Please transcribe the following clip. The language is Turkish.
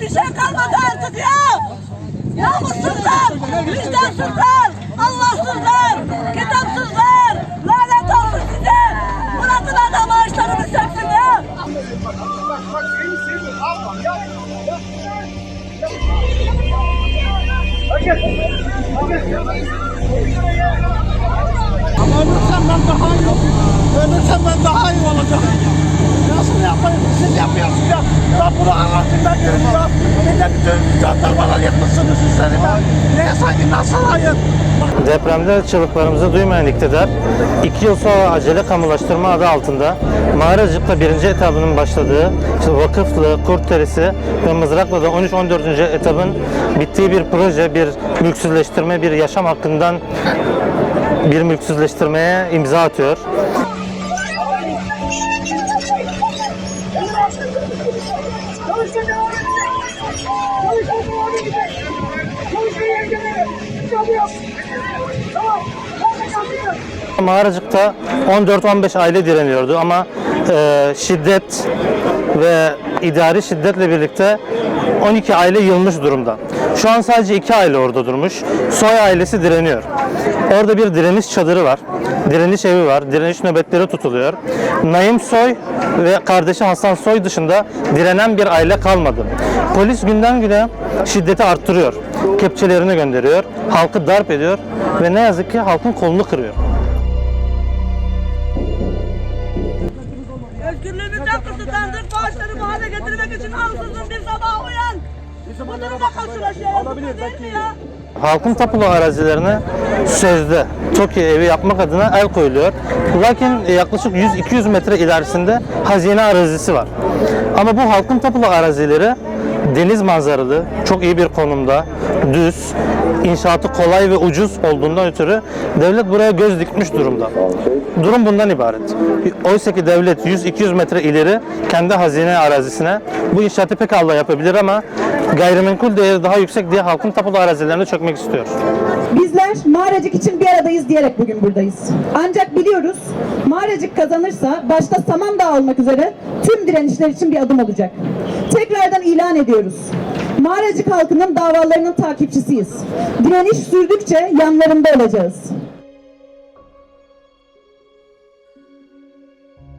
diye bir şey kalmadı artık ya. Namussuzlar, vicdansızlar, Allahsızlar, kitapsızlar. Lanet olsun size. Bırakın adam ağaçlarını söksün ya. Ama ölürsem ben daha iyi Ölürsem ben daha iyi olacağım. Nasıl yapayım? Siz yapıyorsunuz ya. Ben bunu anlatayım diyorum ya. Bütün jandarmalar yapmışsınız üstlerime. Neye sanki nasıl hayır? Depremde çığlıklarımızı duymayan iktidar, iki yıl sonra acele kamulaştırma adı altında Mağaracık'ta birinci etabının başladığı, işte Vakıflı, Kurtderisi ve Mızraklı'da 13-14. etabın bittiği bir proje, bir mülksüzleştirme, bir yaşam hakkından bir mülksüzleştirmeye imza atıyor. Tamam. Mağaracık'ta 14-15 aile direniyordu ama e, şiddet ve idari şiddetle birlikte 12 aile yılmış durumda. Şu an sadece 2 aile orada durmuş. Soy ailesi direniyor. Orada bir direniş çadırı var. Direniş evi var. Direniş nöbetleri tutuluyor. Naim Soy ve kardeşi Hasan Soy dışında direnen bir aile kalmadı. Polis günden güne şiddeti arttırıyor. Kepçelerini gönderiyor. Halkı darp ediyor ve ne yazık ki halkın kolunu kırıyor. Özgürlüğümüzden kısıtlandık. Bağışları bu hale getirmek için ansızın bir sabah uyan. Bu durumda karşılaşıyoruz. Değil mi ya? Halkın tapulu arazilerine sözde TOKİ evi yapmak adına el koyuluyor. Lakin yaklaşık 100-200 metre ilerisinde hazine arazisi var. Ama bu halkın tapulu arazileri deniz manzaralı, çok iyi bir konumda, düz, inşaatı kolay ve ucuz olduğundan ötürü devlet buraya göz dikmiş durumda. Durum bundan ibaret. Oysa ki devlet 100-200 metre ileri kendi hazine arazisine bu inşaatı pekala yapabilir ama gayrimenkul değeri daha yüksek diye halkın tapulu arazilerine çökmek istiyor. Bizler Mağaracık için bir aradayız diyerek bugün buradayız. Ancak biliyoruz Mağaracık kazanırsa başta Samandağ olmak üzere tüm direnişler için bir adım olacak. Tekrardan ilan ediyoruz. Mağaracık halkının davalarının takipçisiyiz. Direniş sürdükçe yanlarında olacağız.